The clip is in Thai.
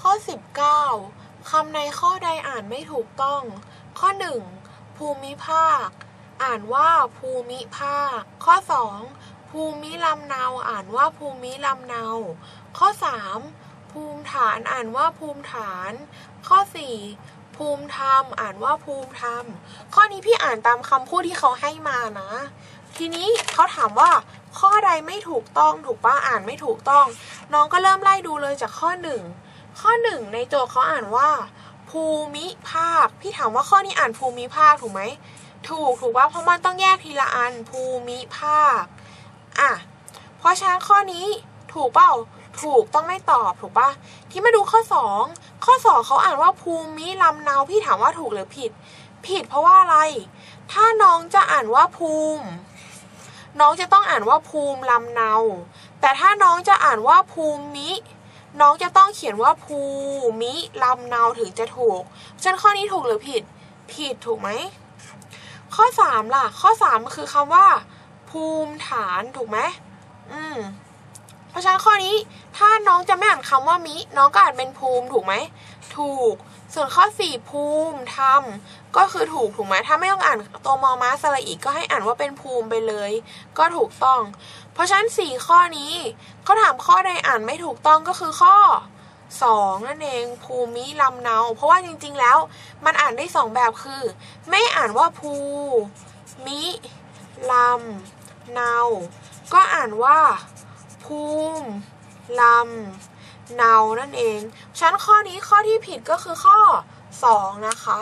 ข้อ 19คำในข้อใดอ่านไม่ถูกต้อง ข้อ 1 ภูมิภาค อ่านว่าภูมิภาค ข้อ 2 ภูมิลำเนาอ่านว่าภูมิลำเนา ข้อ 3 ภูมิฐานอ่านว่าภูมิฐาน ข้อ 4 ภูมิธรรมอ่านว่าภูมิธรรม ข้อนี้พี่อ่านตามคำพูดที่เขาให้มานะ ทีนี้เขาถามว่าข้อใดไม่ถูกต้องถูกป้าอ่านไม่ถูกต้อง น้องก็เริ่มไล่ดูเลยจากข้อ 1 ข้อ1ในโจทย์เขาอ่านว่า ภูมิภาค พี่ถามว่าข้อนี้อ่านภูมิภาคถูกไหม ถูกถูกว่าเพราะมันต้องแยกทีละอันภูมิภาค อะ เพราะฉะนั้นข้อนี้ถูกเปล่า ถูกต้องไม่ตอบถูกปะที่มาดูข้อ 2 ข้อ 2เขาอ่านว่าภูมิลำเนาพี่ถามว่าถูกหรือผิด ผิดเพราะว่าอะไร ถ้าน้องจะอ่านว่าภูมิ น้องจะต้องอ่านว่าภูมิลำเนา แต่ถ้าน้องจะอ่านว่าภูมิ น้องจะต้องเขียนว่าภูมิลำเนาถึงจะถูกฉะนันข้อนี้ถูกหรือผิด ผิดถูกไหม ข้อ 3 ล่ะ ข้อ3คือคำว่า ภูมิฐานถูกไหมอืม ราะฉะนั้นข้อนี้ถ้าน้องจะไม่อ่านคำว่ามิ น้องก็อ่านเป็นภูมิถูกไหม ถูก ส่วนข้อ 4 ภูมิธรรมก็คือถูกถูกไหมถ้าไม่ต้องอ่านตัวมอมาสระอีกก็ให้อ่านว่าเป็นภูมิไปเลย ก็ถูกต้อง เพราะฉะนั้น 4 ข้อนี้เขาถามข้อใดอ่านไม่ถูกต้องก็คือข้อ2นั่นเองภูมิลำเนา เพราะว่าจริงๆแล้วมันอ่านได้ 2 แบบคือ ไม่อ่านว่าภูมิลำเนา ก็อ่านว่า ภูมิลำเนานั่นเอง ชั้นข้อนี้ข้อที่ผิดก็คือข้อ 2 นะคะ